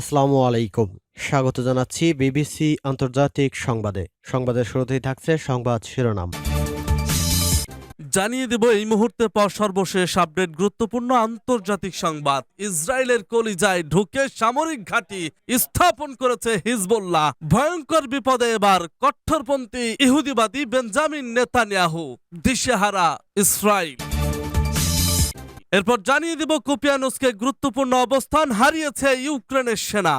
আসসালামু আলাইকুম। স্বাগত জানাচ্ছি বিবিসি আন্তর্জাতিক সংবাদে। সংবাদের শুরুতেই থাকছে সংবাদ শিরোনাম। জানিয়ে দেব এই মুহূর্তে পর সর্বশেষ আপডেট গুরুত্বপূর্ণ আন্তর্জাতিক সংবাদ। ইসরায়েলের কলিজায় ঢুকে সামরিক ঘাঁটি স্থাপন করেছে হিজবুল্লাহ। ভয়ঙ্কর বিপদে এবার কট্টরপন্থী ইহুদিবাদী বেঞ্জামিন নেতানিয়াহু। দিশেহারা, ইসরায়েল। এরপর জানিয়ে দেব কুপিয়ানুসকে গুরুত্বপূর্ণ অবস্থান হারিয়েছে ইউক্রেনের সেনা।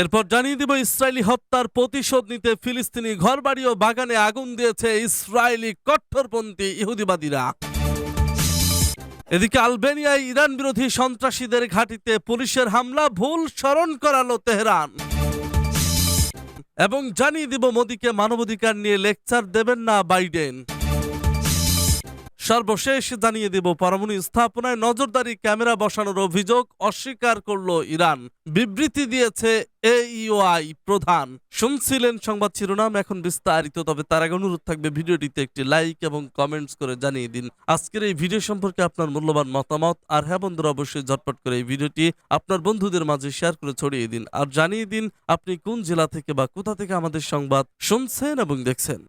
এরপর জানিয়ে দিব ইসরায়েলি হত্যার প্রতিশোধ নিতে ফিলিস্তিনি ঘরবাড়ি ও বাগানে আগুন দিয়েছে ইসরায়েলি কট্টরপন্থী ইহুদিবাদীরা। এদিকে আলবেনিয়ায় ইরান বিরোধী সন্ত্রাসীদের ঘাঁটিতে পুলিশের হামলা, ভুল স্মরণ করালো তেহরান। এবং জানিয়ে দিব মোদীকে মানবাধিকার নিয়ে লেকচার দেবেন না বাইডেন। সর্বশেষ জানিয়ে দেব, পরমাণু স্থাপনায় নজরদারি ক্যামেরা বসানোর অভিযোগ অস্বীকার করল ইরান। বিবৃতি দিয়েছে এইওআই প্রধান। শুনছিলেন সংবাদ শিরোনাম, এখন বিস্তারিত, তবে তার আগে অনুরোধ থাকবে ভিডিওটিতে একটি লাইক এবং কমেন্টস করে জানিয়ে দিন। আজকের এই ভিডিও সম্পর্কে আপনার মূল্যবান মতামত, আর হ্যাঁ বন্ধুরা, অবশ্যই ঝটপট করে এই ভিডিওটি আপনার বন্ধুদের মাঝে শেয়ার করে ছড়িয়ে দিন। আর জানিয়ে দিন, আপনি কোন জেলা থেকে বা কোথা থেকে আমাদের সংবাদ শুনছেন এবং দেখছেন।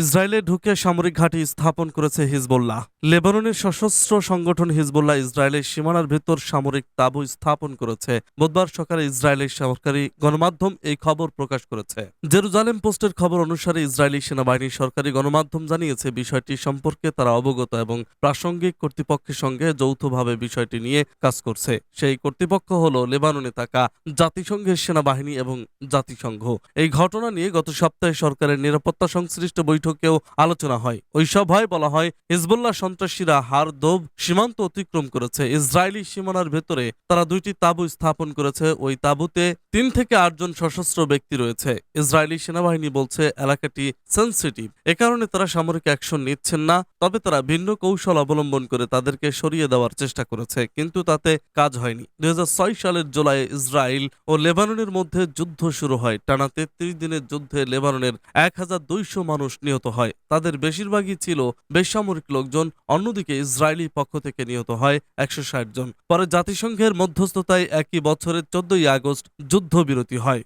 ইসরায়েলে ঢুকে সামরিক ঘাঁটি স্থাপন করেছে হিজবুল্লাহ। লেবাননের সশস্ত্র সংগঠন হিজবুল্লাহ ইসরায়েলের সীমানার ভেতর সামরিক তাঁবু স্থাপন করেছে। বুধবার সকালে ইসরায়েলের সরকারি গণমাধ্যম এই খবর প্রকাশ করেছে। জেরুজালেম পোস্টের খবর অনুসারে ইসরায়েলি সেনাবাহিনীর সরকারি গণমাধ্যম জানিয়েছে, বিষয়টি সম্পর্কে তারা অবগত এবং প্রাসঙ্গিক কর্তৃপক্ষের সঙ্গে যৌথভাবে বিষয়টি নিয়ে কাজ করছে। সেই কর্তৃপক্ষ হল লেবাননে থাকা জাতিসংঘের সেনাবাহিনী এবং জাতিসংঘ। এই ঘটনা নিয়ে গত সপ্তাহে সরকারের নিরাপত্তা সংশ্লিষ্ট বৈঠকেও আলোচনা হয়। ওই সভায় বলা হয়, হিজবুল্লাহ সন্ত্রাসীরা হার দোব সীমান্ত অতিক্রম করেছে। ইসরায়েলি সীমানার ভেতরে তারা দুইটি তাঁবু স্থাপন করেছে। ওই তাঁবুতে তিন থেকে আটজন সশস্ত্র ব্যক্তি রয়েছে। ইসরায়েলি সেনাবাহিনী বলছে, এলাকাটি সেন্সিটিভ। এ কারণে তারা সামরিক অ্যাকশন নিচ্ছেন না, তবে তারা ভিন্ন কৌশল অবলম্বন করে তাদেরকে সরিয়ে দেওয়ার চেষ্টা করেছে, কিন্তু তাতে কাজ হয়নি। দুই হাজার ছয় সালের জুলাই ইসরায়েল ও লেবাননের মধ্যে যুদ্ধ শুরু হয়। টানা তেত্রিশ দিনের যুদ্ধে লেবাননের এক হাজার দুইশো মানুষ নিহত হয়। তাদের বেশিরভাগই ছিল বেসামরিক লোকজন, অন্যদিকে ইসরায়েলি পক্ষ থেকে নিহত হয় একশো ষাট জন। পরে জাতিসংঘের মধ্যস্থতায় একই বছরের চোদ্দই আগস্ট যুদ্ধবিরতি হয়।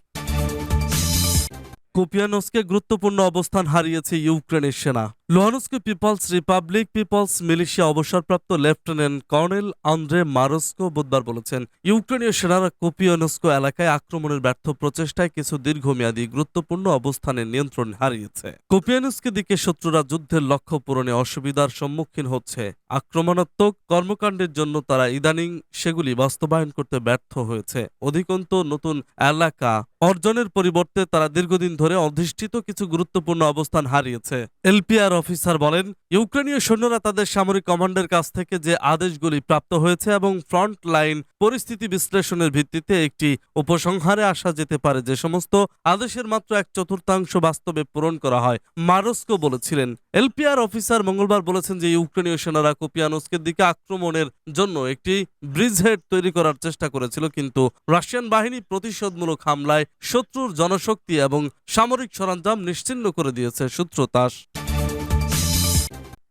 কুপিয়ানস্কে গুরুত্বপূর্ণ অবস্থান হারিয়েছে ইউক্রেনের সেনা। Luhansk people's republic, people's militia অবসরপ্রাপ্ত লেফটেন্যান্ট কর্নেল আন্দ্রে মারস্কো বুধবার বলেছেন, ইউক্রেনীয় সেনারা কুপিয়ানস্কো এলাকায় আক্রমণের ব্যর্থ প্রচেষ্টায় কিছু দীর্ঘমেয়াদী গুরুত্বপূর্ণ অবস্থানে নিয়ন্ত্রণ হারিয়েছে। কুপিয়ানস্কের দিকে শত্রুরা যুদ্ধের লক্ষ্য পূরণে অসুবিধার সম্মুখীন হচ্ছে। আক্রমণাত্মক কর্মকাণ্ডের জন্য তারা ইদানিং সেগুলি বাস্তবায়ন করতে ব্যর্থ হয়েছে। অধিকন্ত, নতুন এলাকা অর্জনের পরিবর্তে তারা দীর্ঘদিন ধরে অধিষ্ঠিত কিছু গুরুত্বপূর্ণ অবস্থান হারিয়েছে। এলপিআর অফিসার বলেন, ইউক্রেনীয় সৈন্যরা তাদের সামরিক কমান্ডের কাছ থেকে যে আদেশগুলি প্রাপ্ত হয়েছে এবং ফ্রন্ট লাইন পরিস্থিতি বিশ্লেষণের ভিত্তিতে একটি উপসংহারে আসা যেতে পারে, যে সমস্ত আদেশের মাত্র এক চতুর্থাংশ বাস্তবে পূরণ করা হয়, মারস্কো বলেছিলেন। এলপিআর অফিসার মঙ্গলবার বলেছেন যে, ইউক্রেনীয় সেনারা কোপিয়ানোস্কের দিকে আক্রমণের জন্য একটি ব্রিজহেড তৈরি করার চেষ্টা করেছিল, কিন্তু রাশিয়ান বাহিনী প্রতিশোধমূলক হামলায় শত্রুর জনশক্তি এবং সামরিক সরঞ্জাম নিশ্চিহ্ন করে দিয়েছে, সূত্র তাস।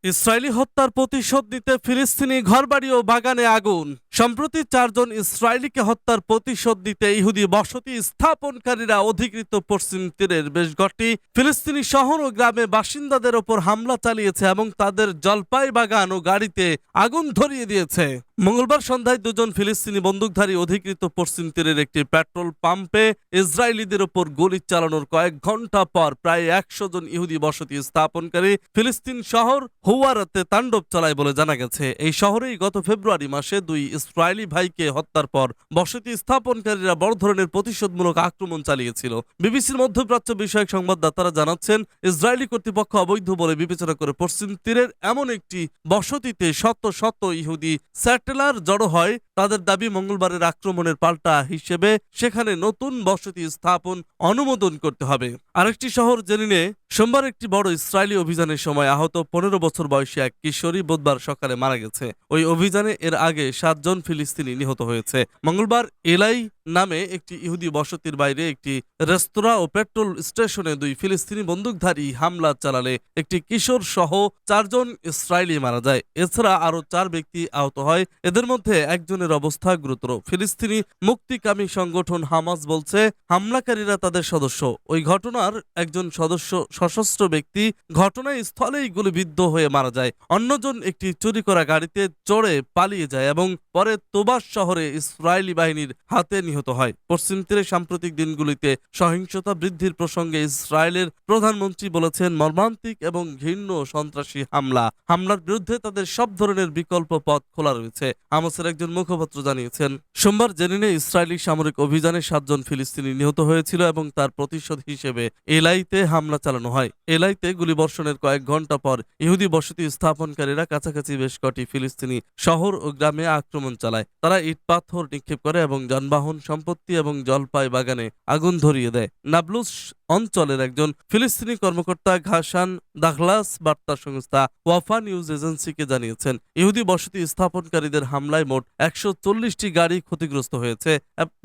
ইসরায়েলি হত্যার প্রতিশোধ নিতে ফিলিস্তিনি ঘরবাড়ি ও বাগানে আগুন। সম্প্রতি চারজন ইসরায়েলিকে হত্যার প্রতিশোধ নিতে ইহুদি বসতি স্থাপনকারীরা অধিকৃত পশ্চিম তীরের বেশ কটি ফিলিস্তিনি শহর ও গ্রামে বাসিন্দাদের ওপর হামলা চালিয়েছে এবং তাদের জলপাই বাগান ও গাড়িতে আগুন ধরিয়ে দিয়েছে। মঙ্গলবার সন্ধ্যায় দুজন ফিলিস্তিনি বন্দুকধারী অধিকৃত পশ্চিম তীরের একটি পেট্রোল পাম্পে ইসরায়েলিদের ওপর গুলি চালানোর কয়েক ঘণ্টা পর প্রায় একশো জন ইহুদি বসতি স্থাপনকারী ফিলিস্তিন শহর হুয়ারাতে তাণ্ডব চালায় বলে জানা গেছে। এই শহরেই গত ফেব্রুয়ারি মাসে দুই ইসরায়েলি ভাইকে হত্যার পর বসতি স্থাপনকারীরা বড় ধরনের প্রতিশোধমূলক আক্রমণ চালিয়েছিল। বিবিসির মধ্যপ্রাচ্য বিষয়ক সংবাদদাতারা জানাচ্ছেন ইসরায়েলি কর্তৃপক্ষ অবৈধ বলে বিবেচনা করে পশ্চিম তীরের এমন একটি বসতিতে শত শত ইহুদি স্যাটেলার জড়ো হয়। তাদের দাবি মঙ্গলবারের আক্রমণের পাল্টা হিসেবে সেখানে নতুন বসতি স্থাপন অনুমোদন করতে হবে। আরেকটি শহর জেনিনে সোমবার একটি বড় ইসরায়েলি অভিযানের সময় আহত পনেরো বছর বয়সী এক কিশোরী বুধবার সকালে মারা গেছে। ওই অভিযানে এর আগে সাতজন চারজন ফিলিস্তিনি নিহত হয়েছে। মঙ্গলবার এলাই নামে একটি ইহুদি বসতির বাইরে একটি রেস্তোরাঁ ও পেট্রোল স্টেশনে দুই ফিলিস্তিনি বন্দুকধারী হামলা চালালে একটি কিশোর সহ চারজন ইসরায়েলি মারা যায়। এছাড়া আরও চার ব্যক্তি আহত হয়। এদের মধ্যে একজনের অবস্থা গুরুতর। ফিলিস্তিনি মুক্তিকামী সংগঠন হামাস বলছে, হামলাকারীরা তাদের সদস্য। ওই ঘটনার একজন সদস্য, সশস্ত্র ব্যক্তি ঘটনায় স্থলেই গুলিবিদ্ধ হয়ে মারা যায়। অন্যজন একটি চুরি করা গাড়িতে চড়ে পালিয়ে যায় এবং পরে তোবাস শহরে ইসরায়েলি বাহিনীর হাতে নিহত হয়। পশ্চিম তীরে সাম্প্রতিক দিনগুলিতে সহিংসতা বৃদ্ধির প্রসঙ্গে ইসরায়েলের প্রধানমন্ত্রী বলেছেন, মর্মান্তিক এবং ঘৃণ্য সন্ত্রাসী হামলা। হামলার বিরুদ্ধে তাদের সব ধরনের বিকল্প পথ খোলা রয়েছে, হামাসের একজন মুখপাত্র জানিয়েছেন। সোমবার জেনিনে ইসরায়েলি সামরিক অভিযানে সাতজন ফিলিস্তিনি নিহত হয়েছিল এবং তার প্রতিশোধ হিসেবে এলাইতে হামলা চালানো হয়। এলাইতে গুলিবর্ষণের কয়েক ঘণ্টা পর ইহুদি বসতি স্থাপনকারীরা কাছাকাছি বেশ কটি ফিলিস্তিনি শহর ও গ্রামে আক্রমণ চালায়। তারা ইট, পাথর নিক্ষেপ করে এবং যানবাহন, সম্পত্তি এবং জলপাই বাগানে আগুন ধরিয়ে দেয়। নাবলুস অঞ্চলের একজন ফিলিস্তিনি কর্মকর্তা ঘাসান দাখলাস বার্তা সংস্থা ওয়াফা নিউজ এজেন্সিকে জানিয়েছেন, ইহুদি বসতি স্থাপনকারীদের হামলায় মোট একশো চল্লিশটি গাড়ি ক্ষতিগ্রস্ত হয়েছে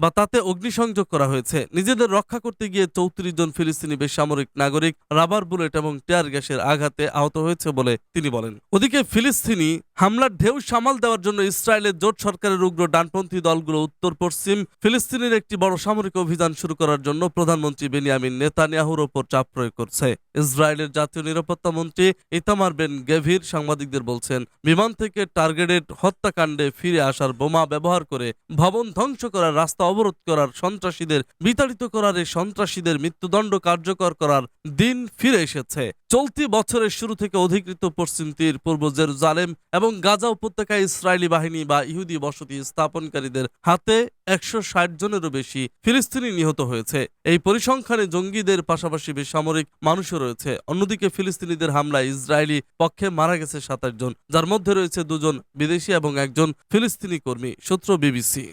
বা তাতে অগ্নিসংযোগ করা হয়েছে। নিজেদের রক্ষা করতে গিয়ে চৌত্রিশ জন ফিলিস্তিনি বেসামরিক নাগরিক রাবার বুলেট এবং টিয়ার গ্যাসের আঘাতে আহত হয়েছে বলে তিনি বলেন। ওদিকে ফিলিস্তিনি হামলার ঢেউ সামাল দেওয়ার জন্য ইসরায়েলের জোট সরকারের উগ্র ডানপন্থী দলগুলো উত্তর পশ্চিম ফিলিস্তিনের একটি বড় সামরিক অভিযান শুরু করার জন্য প্রধানমন্ত্রী বেনিয়ামিন নেতানিয়াহুর ওপর চাপ প্রয়োগ করছে। ইসরায়েলের জাতীয় নিরাপত্তা মন্ত্রী ইতামার বেন গেভির সাংবাদিকদের বলছেন, বিমান থেকে টার্গেটেড হত্যাকাণ্ডে ফিরে আসার বোমা ব্যবহার করে ভবন ধ্বংস করার রাস্তা অবরোধ করার সন্ত্রাসীদের বিতাড়িত করার এই সন্ত্রাসীদের মৃত্যুদণ্ড কার্যকর করার দিন ফিরে এসেছে। চলতি বছরের শুরু থেকে অধিকৃত পশ্চিম তীর পূর্ব জেরুজালেম এবং গাজা উপত্যকায় ইসরায়েলি বাহিনী বা ইহুদি বসতি স্থাপনকারীদের হাতে একশো ষাট জনেরও বেশি ফিলিস্তিনি নিহত হয়েছে। এই পরিসংখ্যানে জঙ্গিদের পাশাপাশি বেসামরিক মানুষও রয়েছে। অন্যদিকে ফিলিস্তিনিদের হামলায় ইসরায়েলি পক্ষে মারা গেছে সাতাশ জন। যার মধ্যে রয়েছে দুজন বিদেশি এবং একজন ফিলিস্তিনি কর্মী, সূত্র বিবিসি।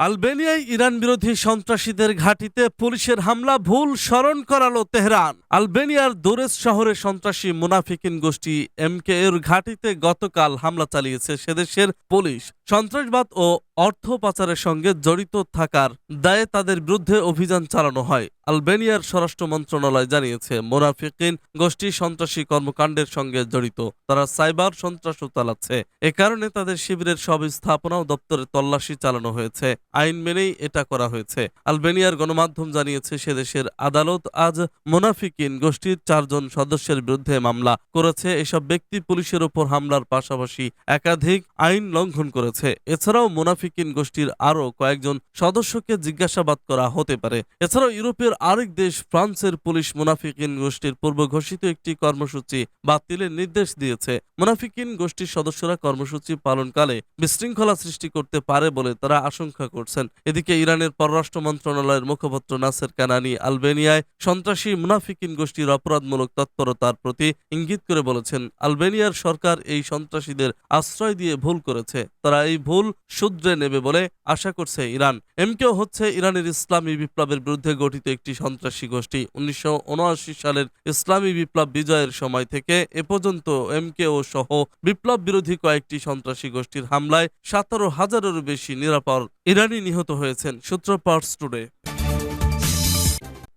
আলবেনিয়ায় ইরান বিরোধী সন্ত্রাসীদের ঘাঁটিতে পুলিশের হামলা ভুল স্মরণ করালো তেহরান। আলবেনিয়ার দোরেস শহরে সন্ত্রাসী মুনাফিকিন গোষ্ঠী এমকে এর ঘাঁটিতে গতকাল হামলা চালিয়েছে সেদেশের পুলিশ। সন্ত্রাসবাদ ও অর্থ পাচারের সঙ্গে জড়িত থাকার দায়ে তাদের বিরুদ্ধে অভিযান চালানো হয়। আলবেনিয়ার স্বরাষ্ট্র মন্ত্রণালয় জানিয়েছে, মোনাফিকিন গোষ্ঠী সন্ত্রাসী কর্মকাণ্ডের সঙ্গে জড়িত। তারা সাইবার সন্ত্রাসও চালাচ্ছে। এ কারণে তাদের শিবিরের সব স্থাপনা ও দপ্তরে তল্লাশি চালানো হয়েছে। আইন মেনেই এটা করা হয়েছে। আলবেনিয়ার গণমাধ্যম জানিয়েছে, সে দেশের আদালত আজ মোনাফিকিন গোষ্ঠীর চারজন সদস্যের বিরুদ্ধে মামলা করেছে। এসব ব্যক্তি পুলিশের ওপর হামলার পাশাপাশি একাধিক আইন লঙ্ঘন করেছে। এছাড়াও মোনাফিকিন গোষ্ঠীর আরও কয়েকজন সদস্যকে জিজ্ঞাসাবাদ করা হতে পারে। এছাড়াও ইউরোপের আরেক দেশ ফ্রান্সের পুলিশ মুনাফিকিন গোষ্ঠীর পূর্ব ঘোষিত একটি কর্মসূচি বাতিলের নির্দেশ দিয়েছে। মুনাফিকিন গোষ্ঠীর সদস্যরা কর্মসূচি পালনকালে বিশৃঙ্খলা সৃষ্টি করতে পারে বলে তারা আশঙ্কা করছেন। এদিকে ইরানের পররাষ্ট্র মন্ত্রণালয়ের মুখপাত্র নাসের কানানি আলবেনিয়ায় সন্ত্রাসী মুনাফিকিন গোষ্ঠীর অপরাধমূলক তৎপরতার প্রতি ইঙ্গিত করে বলেছেন, আলবেনিয়ার সরকার এই সন্ত্রাসীদের আশ্রয় দিয়ে ভুল করেছে। তারা এই ভুল শুধরে নেবে বলে আশা করছে ইরান। এমকেও হচ্ছে ইরানের ইসলামী বিপ্লবের বিরুদ্ধে গঠিত একটি সন্ত্রাসী গোষ্ঠী। উনিশশো উনআশি সালের ইসলামী বিপ্লব বিজয়ের সময় থেকে এ পর্যন্ত এম কেও সহ বিপ্লব বিরোধী কয়েকটি সন্ত্রাসী গোষ্ঠীর হামলায় সতেরো হাজারেরও বেশি নিরাপদ ইরানি নিহত হয়েছেন সূত্র পার্স টুডে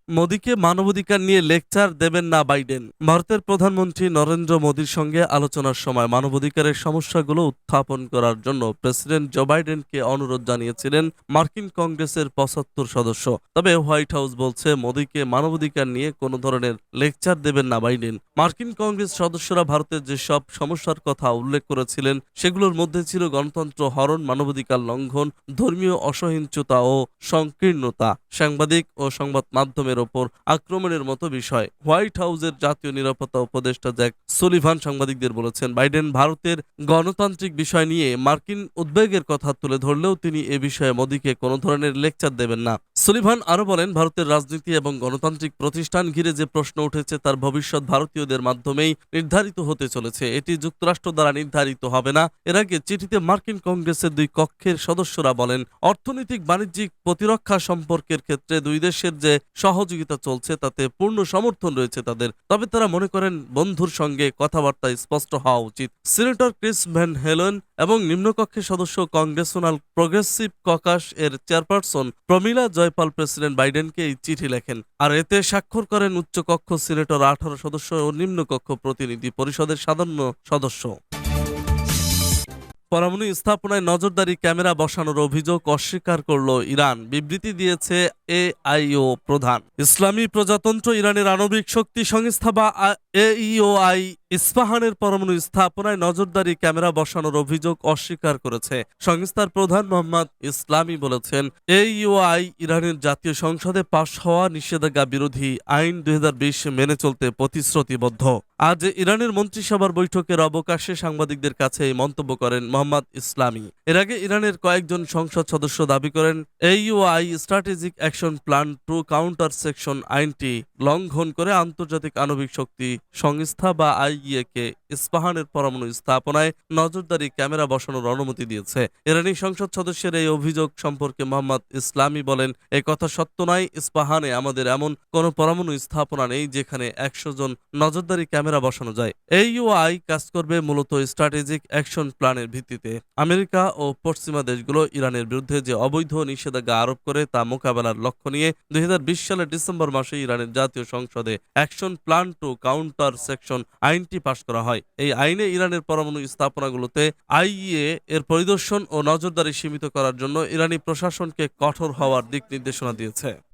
মোদীকে মানবাধিকার নিয়ে লেকচার দেবেন না বাইডেন। ভারতের প্রধানমন্ত্রী নরেন্দ্র মোদীর সঙ্গে আলোচনার সময় মানবাধিকারের সমস্যাগুলো উত্থাপন করার জন্য প্রেসিডেন্ট জো বাইডেনকে অনুরোধ জানিয়েছিলেন মার্কিন কংগ্রেসের পঁচাত্তর সদস্য। তবে হোয়াইট হাউস বলছে, মোদীকে মানবাধিকার নিয়ে কোনো ধরনের লেকচার দেবেন না বাইডেন। মার্কিন কংগ্রেস সদস্যরা ভারতের যেসব সমস্যার কথা উল্লেখ করেছিলেন, সেগুলোর মধ্যে ছিল গণতন্ত্র হরণ, মানবাধিকার লঙ্ঘন, ধর্মীয় অসহিংসতা ও সংকীর্ণতা। সাংবাদিক ও সংবাদ মাধ্যমের ওপর আক্রমণের মতো বিষয়। হোয়াইট হাউসের জাতীয় নিরাপত্তা উপদেষ্টা জ্যাক সলিভান সাংবাদিকদের বলেছেন, বাইডেন ভারতের গণতান্ত্রিক বিষয় নিয়ে মার্কিন উদ্বেগের কথা তুলে ধরলেও তিনি এ বিষয়ে মোদীকে কোনো ধরনের লেকচার দেবেন না। সুলিভান আরও বলেন, ভারতের রাজনীতি এবং গণতান্ত্রিক প্রতিষ্ঠান ঘিরে যে প্রশ্ন উঠেছে, তার ভবিষ্যৎ ভারতীয়দের মাধ্যমেই নির্ধারিত হতে চলেছে। এটি যুক্তরাষ্ট্র দ্বারা নির্ধারিত হবে না। এর আগে চিঠিতে মার্কিন কংগ্রেসের দুই কক্ষের সদস্যরা বলেন, অর্থনৈতিক বাণিজ্যিক প্রতিরক্ষা সম্পর্কের ক্ষেত্রে দুই দেশের যে সহযোগিতা চলছে, তাতে পূর্ণ সমর্থন রয়েছে তাদের। তবে তারা মনে করেন, বন্ধুর সঙ্গে কথাবার্তা স্পষ্ট হওয়া উচিত। সিনেটর ক্রিস ভ্যান হেলেন এবং নিম্নকক্ষের সদস্য কংগ্রেসনাল প্রগ্রেসিভ ককাশ এর চেয়ারপারসন প্রমিলা জয়পাল প্রেসিডেন্ট বাইডেনকে এই চিঠি লেখেন। আর এতে স্বাক্ষর করেন উচ্চ কক্ষ সিনেটর, আঠারো সদস্য ও নিম্নকক্ষ প্রতিনিধি পরিষদের সাধারণ সদস্য। পরমাণু স্থাপনায় নজরদারি ক্যামেরা বসানোর অভিযোগ অস্বীকার করল ইরান। বিবৃতি দিয়েছে এআইও প্রধান। ইসলামী প্রজাতন্ত্র ইরানের আণবিক শক্তি সংস্থা বা এইওআই ইস্পাহানের পরমাণু স্থাপনায় নজরদারি ক্যামেরা বসানোর অভিযোগ অস্বীকার করেছে। সংস্থার প্রধান মোহাম্মদ ইসলামী বলেছেন, এইওআই ইরানের জাতীয় সংসদে পাশ হওয়া নিষেধাজ্ঞা বিরোধী আইন দুই হাজার বিশ মেনে চলতে প্রতিশ্রুতিবদ্ধ। আজ ইরানের মন্ত্রিসভার বৈঠকের অবকাশে সাংবাদিকদের কাছে এই মন্তব্য করেন মোহাম্মদ ইসলামী। এর আগে ইরানের কয়েকজন সংসদ সদস্য দাবি করেন, এইওআই strategic action plan to counter sanctions আইনটি লঙ্ঘন করে আন্তর্জাতিক আণবিক শক্তি সংস্থা বা আইইএ কে ইস্পাহানের পরমাণু স্থাপনায় নজরদারি ক্যামেরা বসানোর অনুমতি দিয়েছে। ইরানি সংসদ সদস্যের এই অভিযোগ সম্পর্কে মোহাম্মদ ইসলামী বলেন এই কথা সত্য নয়, ইস্পাহানে আমাদের এমন কোনো পরমাণু স্থাপনা নেই যেখানে একশো জন নজরদারি ক্যামেরা বসানো যায়। এইউআই কাজ করবে মূলত স্ট্র্যাটেজিক অ্যাকশন প্ল্যানের ভিত্তিতে। আমেরিকা ও পশ্চিমা দেশগুলো ইরানের বিরুদ্ধে যে অবৈধ নিষেধাজ্ঞা আরোপ করে তা মোকাবেলার লক্ষ্য নিয়ে দুই হাজার বিশ সালের ডিসেম্বর মাসে ইরানের জাতীয় সংসদে action plan to counter sanctions আইনটি পাশ করা হয়। এই আইনে ইরানের পরমাণু স্থাপনাগুলোতে আইইএ এর পরিদর্শন ও নজরদারি সীমিত করার জন্য ইরানি প্রশাসনকে কঠোর হওয়ার দিক নির্দেশনা দিয়েছে।